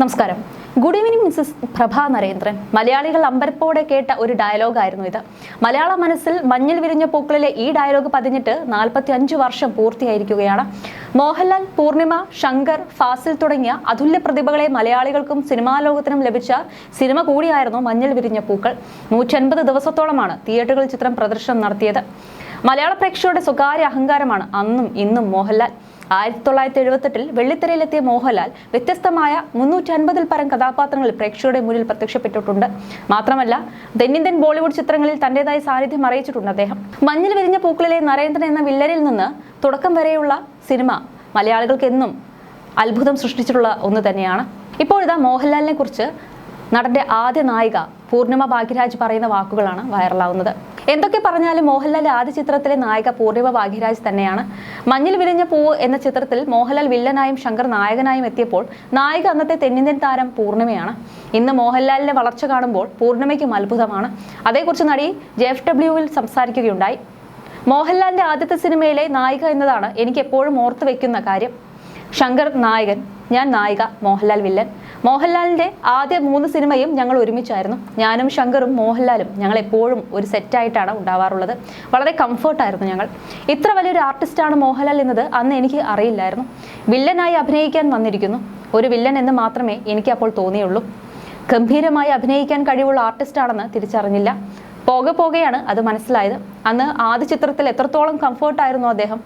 നമസ്കാരം. Good evening Mrs Prabha Narendran. മലയാളികൾ അമ്പരപ്പോടെ കേട്ട ഒരു ഡയലോഗായിരുന്നു ഇത്. മലയാള മനസ്സിൽ മഞ്ഞിൽ വിരിഞ്ഞ പൂക്കളിലെ ഈ ഡയലോഗ് പതിഞ്ഞിട്ട് നാൽപ്പത്തി അഞ്ച് വർഷം പൂർത്തിയായിരിക്കുകയാണ്. മോഹൻലാൽ പൂർണിമ ശങ്കർ ഫാസിൽ തുടങ്ങിയ അതുല്യ പ്രതിഭകളെ മലയാളികൾക്കും സിനിമാ ലോകത്തിനും ലഭിച്ച സിനിമ കൂടിയായിരുന്നു മഞ്ഞിൽ വിരിഞ്ഞ പൂക്കൾ. നൂറ്റൻപത് ദിവസത്തോളമാണ് തിയേറ്ററുകളിൽ ചിത്രം പ്രദർശനം നടത്തിയത്. മലയാള പ്രേക്ഷകരുടെ സ്വകാര്യ അഹങ്കാരമാണ് അന്നും ഇന്നും മോഹൻലാൽ. ആയിരത്തി തൊള്ളായിരത്തി എഴുപത്തെട്ടിൽ വെള്ളിത്തിരയിലെത്തിയ മോഹൻലാൽ വ്യത്യസ്തമായ മുന്നൂറ്റി അൻപതിൽ പരം കഥാപാത്രങ്ങളിൽ പ്രേക്ഷകരുടെ മുന്നിൽ പ്രത്യക്ഷപ്പെട്ടിട്ടുണ്ട്. മാത്രമല്ല തെന്നിന്ത്യൻ ബോളിവുഡ് ചിത്രങ്ങളിൽ തന്റേതായ സാന്നിധ്യം അറിയിച്ചിട്ടുണ്ട് അദ്ദേഹം. മഞ്ഞിൽ വിരിഞ്ഞ പൂക്കളിലെ നരേന്ദ്രൻ എന്ന വില്ലനിൽ നിന്ന് തുടക്കം വരെയുള്ള സിനിമ മലയാളികൾക്ക് എന്നും അത്ഭുതം സൃഷ്ടിച്ചിട്ടുള്ള ഒന്ന് തന്നെയാണ്. ഇപ്പോഴിതാ മോഹൻലാലിനെ കുറിച്ച് നടന്റെ ആദ്യ നായിക പൂർണിമ ഭാഗ്യരാജ് പറയുന്ന വാക്കുകളാണ് വൈറലാവുന്നത്. എന്തൊക്കെ പറഞ്ഞാലും മോഹൻലാൽ ആദ്യ ചിത്രത്തിലെ നായിക പൂർണിമ ഭാഗ്യരാജ് തന്നെയാണ്. മഞ്ഞിൽ വിരിഞ്ഞ പൂവ് എന്ന ചിത്രത്തിൽ മോഹൻലാൽ വില്ലനായും ശങ്കർ നായകനായും എത്തിയപ്പോൾ നായിക അന്നത്തെ തെന്നിന്ത്യൻ താരം പൂർണിമയാണ്. ഇന്ന് മോഹൻലാലിന്റെ വളർച്ച കാണുമ്പോൾ പൂർണിമയ്ക്കും അത്ഭുതമാണ്. അതേക്കുറിച്ച് നടി ജെ എഫ് ഡബ്ല്യുവിൽ സംസാരിക്കുകയുണ്ടായി. മോഹൻലാലിന്റെ ആദ്യത്തെ സിനിമയിലെ നായിക എന്നതാണ് എനിക്ക് എപ്പോഴും ഓർത്തു വെക്കുന്ന കാര്യം. ശങ്കർ നായകൻ ഞാൻ നായിക മോഹൻലാൽ വില്ലൻ. മോഹൻലാലിന്റെ ആദ്യ മൂന്ന് സിനിമയും ഞങ്ങൾ ഒരുമിച്ചായിരുന്നു. ഞാനും ശങ്കറും മോഹൻലാലും ഞങ്ങൾ എപ്പോഴും ഒരു സെറ്റായിട്ടാണ് ഉണ്ടാവാറുള്ളത്. വളരെ കംഫർട്ടായിരുന്നു ഞങ്ങൾ. ഇത്ര വലിയൊരു ആർട്ടിസ്റ്റാണ് മോഹൻലാൽ എന്നത് അന്ന് എനിക്ക് അറിയില്ലായിരുന്നു. വില്ലനായി അഭിനയിക്കാൻ വന്നിരിക്കുന്നു. ഒരു വില്ലൻ എന്ന് മാത്രമേ എനിക്ക് അപ്പോൾ തോന്നിയുള്ളൂ. ഗംഭീരമായി അഭിനയിക്കാൻ കഴിവുള്ള ആർട്ടിസ്റ്റാണെന്ന് തിരിച്ചറിഞ്ഞില്ല. പോകെ പോകെയാണ് അത് മനസ്സിലായത്. അന്ന് ആദ്യ ചിത്രത്തിൽ എത്രത്തോളം കംഫർട്ടായിരുന്നു അദ്ദേഹം.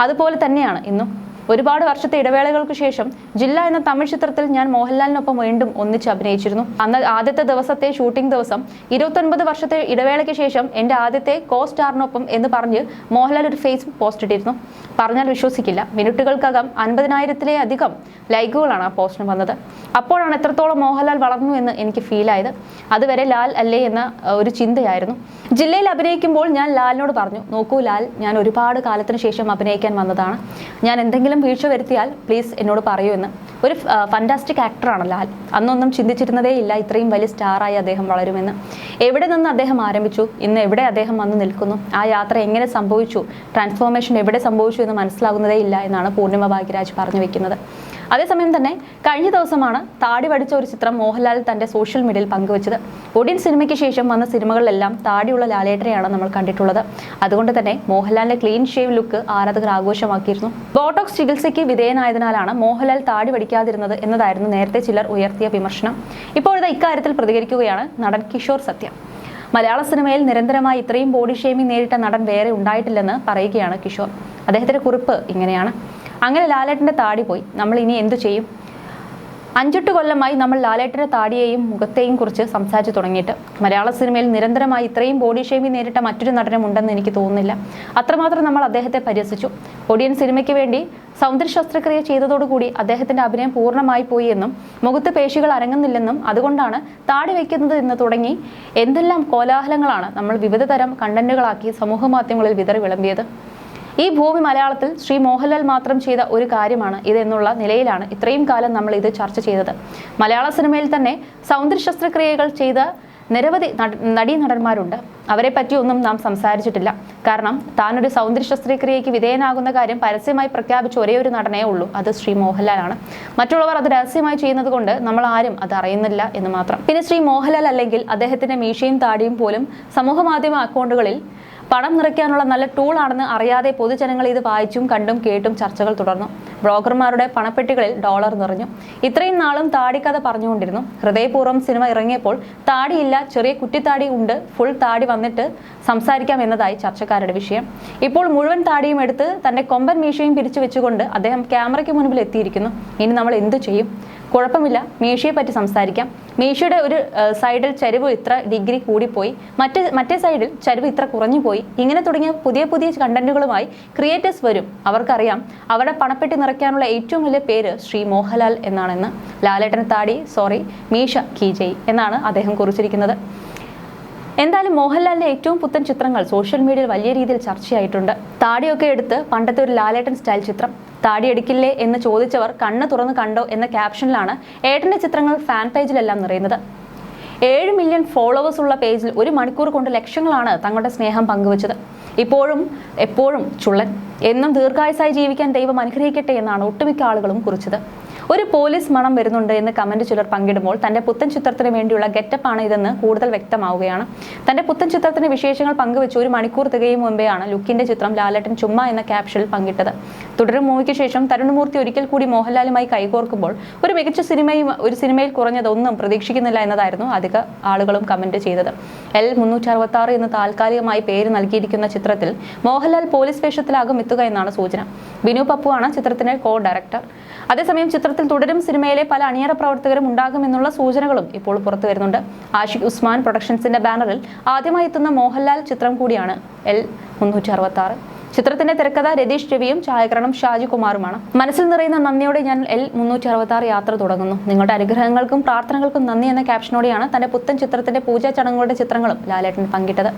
അതുപോലെ തന്നെയാണ് ഇന്നും. ഒരുപാട് വർഷത്തെ ഇടവേളകൾക്ക് ശേഷം ജില്ല എന്ന തമിഴ് ചിത്രത്തിൽ ഞാൻ മോഹൻലാലിനൊപ്പം വീണ്ടും ഒന്നിച്ച് അഭിനയിച്ചിരുന്നു. അന്ന് ആദ്യത്തെ ദിവസത്തെ ഷൂട്ടിംഗ് ദിവസം ഇരുപത്തൊൻപത് വർഷത്തെ ഇടവേളയ്ക്ക് ശേഷം എന്റെ ആദ്യത്തെ കോ സ്റ്റാറിനൊപ്പം എന്ന് പറഞ്ഞ് മോഹൻലാൽ ഒരു ഫേസ്ബുക്ക് പോസ്റ്റ് ഇട്ടിരുന്നു. പറഞ്ഞാൽ വിശ്വസിക്കില്ല. മിനിറ്റുകൾക്കകം അൻപതിനായിരത്തിലെ അധികം ലൈക്കുകളാണ് ആ പോസ്റ്റിന് വന്നത്. അപ്പോഴാണ് എത്രത്തോളം മോഹൻലാൽ വളർന്നു എന്ന് എനിക്ക് ഫീലായത് അതുവരെ ലാൽ അല്ലേ എന്ന ഒരു ചിന്തയായിരുന്നു. ജില്ലയിൽ അഭിനയിക്കുമ്പോൾ ഞാൻ ലാലിനോട് പറഞ്ഞു നോക്കൂ ലാൽ ഞാൻ ഒരുപാട് കാലത്തിന് ശേഷം അഭിനയിക്കാൻ വന്നതാണ്. ഞാൻ എന്തെങ്കിലും വീഴ്ച വരുത്തിയാൽ പ്ലീസ് എന്നോട് പറയൂ എന്ന്. ഒരു ഫണ്ടാസ്റ്റിക് ആക്ടറാണ് ലാൽ. അന്നൊന്നും ചിന്തിച്ചിരുന്നതേ ഇല്ല ഇത്രയും വലിയ സ്റ്റാറായി അദ്ദേഹം വളരുമെന്ന്. എവിടെ നിന്ന് അദ്ദേഹം ആരംഭിച്ചു? ഇന്ന് എവിടെ അദ്ദേഹം വന്ന് നിൽക്കുന്നു? ആ യാത്ര എങ്ങനെ സംഭവിച്ചു? ട്രാൻസ്ഫോർമേഷൻ എവിടെ സംഭവിച്ചു എന്ന് മനസ്സിലാകുന്നതേ ഇല്ല എന്നാണ് പൂർണിമ ഭാഗ്യരാജ് പറഞ്ഞു വെക്കുന്നത്. അതേസമയം തന്നെ കഴിഞ്ഞ ദിവസമാണ് താടി വടിച്ച ഒരു ചിത്രം മോഹൻലാൽ തന്റെ സോഷ്യൽ മീഡിയയിൽ പങ്കുവച്ചത്. ഒടിയൻ സിനിമയ്ക്ക് ശേഷം വന്ന സിനിമകളിലെല്ലാം താടിയുള്ള ലാലേട്ടനെയാണ് നമ്മൾ കണ്ടിട്ടുള്ളത്. അതുകൊണ്ട് തന്നെ മോഹൻലാലിന്റെ ക്ലീൻ ഷേവ് ലുക്ക് ആരാധകർ ആഘോഷമാക്കിയിരുന്നു. ബോട്ടോക്സ് ചികിത്സയ്ക്ക് വിധേയനായതിനാലാണ് മോഹൻലാൽ താടി വടിക്കാതിരുന്നത് എന്നതായിരുന്നു നേരത്തെ ചിലർ ഉയർത്തിയ വിമർശനം. ഇപ്പോഴത്തെ ഇക്കാര്യത്തിൽ പ്രതികരിക്കുകയാണ് നടൻ കിഷോർ സത്യ. മലയാള സിനിമയിൽ നിരന്തരമായി ഇത്രയും ബോഡി ഷേമിംഗ് നേരിട്ട നടൻ വേറെ ഉണ്ടായിട്ടില്ലെന്ന് പറയുകയാണ് കിഷോർ. അദ്ദേഹത്തിന്റെ കുറിപ്പ് ഇങ്ങനെയാണ്. അങ്ങനെ ലാലേട്ടന്റെ താടി പോയി. നമ്മൾ ഇനി എന്തു ചെയ്യും? അഞ്ചെട്ട് കൊല്ലമായി നമ്മൾ ലാലേട്ടന്റെ താടിയെയും മുഖത്തെയും കുറിച്ച് സംസാരിച്ചു തുടങ്ങിയിട്ട്. മലയാള സിനിമയിൽ നിരന്തരമായി ഇത്രയും ബോഡി ഷേമിംഗ് നേരിട്ട മറ്റൊരു നടനും ഉണ്ടെന്ന് എനിക്ക് തോന്നുന്നില്ല. അത്രമാത്രം നമ്മൾ അദ്ദേഹത്തെ പരിഹസിച്ചു. ഒടിയൻ സിനിമയ്ക്ക് വേണ്ടി സൗന്ദര്യ ശസ്ത്രക്രിയ ചെയ്തതോടുകൂടി അദ്ദേഹത്തിന്റെ അഭിനയം പൂർണമായി പോയി എന്നും മുഖത്ത് പേശികൾ അരങ്ങുന്നില്ലെന്നും അതുകൊണ്ടാണ് താടി വയ്ക്കുന്നത് എന്ന് തുടങ്ങി എന്തെല്ലാം കോലാഹലങ്ങളാണ് നമ്മൾ വിവിധ തരം കണ്ടന്റുകളാക്കി സമൂഹ മാധ്യമങ്ങളിൽ വിതറി വിളമ്പിയത്. ഈ ഭൂമി മലയാളത്തിൽ ശ്രീ മോഹൻലാൽ മാത്രം ചെയ്ത ഒരു കാര്യമാണ് ഇതെന്നുള്ള നിലയിലാണ് ഇത്രയും കാലം നമ്മൾ ഇത് ചർച്ച ചെയ്തത്. മലയാള സിനിമയിൽ തന്നെ സൗന്ദര്യ ശസ്ത്രക്രിയകൾ ചെയ്ത നിരവധി നടീ നടന്മാരുണ്ട് അവരെ പറ്റിയൊന്നും നാം സംസാരിച്ചിട്ടില്ല. കാരണം താനൊരു സൗന്ദര്യ ശസ്ത്രക്രിയയ്ക്ക് വിധേയനാകുന്ന കാര്യം പരസ്യമായി പ്രഖ്യാപിച്ച ഒരേ ഒരു നടനേ ഉള്ളൂ. അത് ശ്രീ മോഹൻലാലാണ്. മറ്റുള്ളവർ അത് രഹസ്യമായി ചെയ്യുന്നത് കൊണ്ട് നമ്മൾ ആരും അത് അറിയുന്നില്ല എന്ന് മാത്രം. പിന്നെ ശ്രീ മോഹൻലാൽ അല്ലെങ്കിൽ അദ്ദേഹത്തിന്റെ മീശയും താടിയും പോലും സമൂഹ മാധ്യമ അക്കൗണ്ടുകളിൽ പണം നിറയ്ക്കാനുള്ള നല്ല ടൂളാണെന്ന് അറിയാതെ പൊതുജനങ്ങൾ ഇത് വായിച്ചും കണ്ടും കേട്ടും ചർച്ചകൾ തുടർന്നു. ബ്ലോഗർമാരുടെ പണപ്പെട്ടികളിൽ ഡോളർ നിറഞ്ഞു. ഇത്രയും നാളും താടിക്കഥ പറഞ്ഞുകൊണ്ടിരുന്നു. ഹൃദയപൂർവം സിനിമ ഇറങ്ങിയപ്പോൾ താടിയില്ല ചെറിയ കുറ്റിത്താടി ഉണ്ട് ഫുൾ താടി വന്നിട്ട് സംസാരിക്കാം എന്നതായി ചർച്ചക്കാരുടെ വിഷയം. ഇപ്പോൾ മുഴുവൻ താടിയും എടുത്ത് തന്റെ കൊമ്പൻ മീശയും പിരിച്ചു വെച്ചുകൊണ്ട് അദ്ദേഹം ക്യാമറയ്ക്ക് മുൻപിൽ എത്തിയിരിക്കുന്നു. ഇനി നമ്മൾ എന്തു ചെയ്യും? കുഴപ്പമില്ല. മേശിയെ പറ്റി സംസാരിക്കാം. മേശിയുടെ ഒരു സൈഡിൽ ചരിവ് ഇത്ര ഡിഗ്രി കൂടിപ്പോയി. മറ്റേ മറ്റേ സൈഡിൽ ചരിവ് ഇത്ര കുറഞ്ഞു പോയി ഇങ്ങനെ തുടങ്ങിയ പുതിയ പുതിയ കണ്ടന്റുകളുമായി ക്രിയേറ്റേഴ്സ് വരും. അവർക്കറിയാം അവരുടെ പണപ്പെട്ടി നിറയ്ക്കാനുള്ള ഏറ്റവും വലിയ പേര് ശ്രീ മോഹൻലാൽ എന്നാണെന്ന്. ലാലേട്ടൻ താടി സോറി മീഷ കീജയ് എന്നാണ് അദ്ദേഹം കുറിച്ചിരിക്കുന്നത്. എന്തായാലും മോഹൻലാലിന്റെ ഏറ്റവും പുത്തൻ ചിത്രങ്ങൾ സോഷ്യൽ മീഡിയയിൽ വലിയ രീതിയിൽ ചർച്ചയായിട്ടുണ്ട്. താടിയൊക്കെ എടുത്ത് പണ്ടത്തെ ഒരു ലാലേട്ടൻ സ്റ്റൈൽ ചിത്രം. താടി എടുക്കില്ലേ എന്ന് ചോദിച്ചവർ കണ്ണ് തുറന്ന് കണ്ടോ എന്ന ക്യാപ്ഷനിലാണ് ഏട്ടന്റെ ചിത്രങ്ങൾ ഫാൻ പേജിലെല്ലാം നിറയുന്നത്. ഏഴ് മില്യൺ ഫോളോവേഴ്സ് ഉള്ള പേജിൽ ഒരു മണിക്കൂർ കൊണ്ട് ലക്ഷങ്ങളാണ് തങ്ങളുടെ സ്നേഹം പങ്കുവച്ചത്. ഇപ്പോഴും എപ്പോഴും ചുള്ളൻ. എന്നും ദീർഘായുസായി ജീവിക്കാൻ ദൈവം അനുഗ്രഹിക്കട്ടെ എന്നാണ് ഒട്ടുമിക്ക ആളുകളും കുറിച്ചത്. ഒരു പോലീസ് മണം വരുന്നുണ്ട് എന്ന് കമന്റ് ചിലർ പങ്കിടുമ്പോൾ തന്റെ പുത്തൻ ചിത്രത്തിന് വേണ്ടിയുള്ള ഗെറ്റപ്പാണ് ഇതെന്ന് കൂടുതൽ വ്യക്തമാവുകയാണ്. തന്റെ പുത്തൻ ചിത്രത്തിന്റെ വിശേഷങ്ങൾ പങ്കുവെച്ച് ഒരു മണിക്കൂർ തികയും മുമ്പെയാണ് ലുക്കിന്റെ ചിത്രം ലാലേട്ടൻ ചുമ്മാ എന്ന ക്യാപ്ഷനിൽ പങ്കിട്ടത്. തുടരും മൂവിക്ക് ശേഷം തരുണമൂർത്തി ഒരിക്കൽ കൂടി മോഹൻലാലുമായി കൈകോർക്കുമ്പോൾ ഒരു മികച്ച സിനിമയും ഒരു സിനിമയിൽ കുറഞ്ഞതൊന്നും പ്രതീക്ഷിക്കുന്നില്ല എന്നതായിരുന്നു അധിക ആളുകളും കമന്റ് ചെയ്തത്. എൽ മുന്നൂറ്റി അറുപത്തി ആറ് എന്ന് താൽക്കാലികമായി പേര് നൽകിയിരിക്കുന്ന ചിത്രത്തിൽ മോഹൻലാൽ പോലീസ് വേഷത്തിലാകും എത്തുക എന്നാണ് സൂചന. ബിനു പപ്പു ആണ് ചിത്രത്തിന്റെ കോ ഡയറക്ടർ അതേസമയം ചിത്രത്തിൽ തുടരും. സിനിമയിലെ പല അണിയറ പ്രവർത്തകരും ഉണ്ടാകുമെന്നുള്ള സൂചനകളും ഇപ്പോൾ പുറത്തു വരുന്നുണ്ട്. ആഷിഖ് ഉസ്മാൻ പ്രൊഡക്ഷൻസിന്റെ ബാനറിൽ ആദ്യമായി എത്തുന്ന മോഹൻലാൽ ചിത്രം കൂടിയാണ് എൽ മുന്നൂറ്റി അറുപത്തി ആറ് ചിത്രത്തിന്റെ തിരക്കഥ രതീഷ് രവിയും ഛായാഗ്രഹണം ഷാജി കുമാറുമാണ്. മനസ്സിൽ നിറയുന്ന നന്ദിയോടെ ഞാൻ എൽ മുന്നൂറ്റി അറുപത്തി ആറ് യാത്ര തുടങ്ങുന്നു. നിങ്ങളുടെ അനുഗ്രഹങ്ങൾക്കും പ്രാർത്ഥനകൾക്കും നന്ദി എന്ന ക്യാപ്ഷനോടെയാണ് തന്റെ പുത്തൻ ചിത്രത്തിന്റെ പൂജാ ചടങ്ങുകളുടെ ചിത്രങ്ങളും ലാലേട്ടൻ പങ്കിട്ടത്.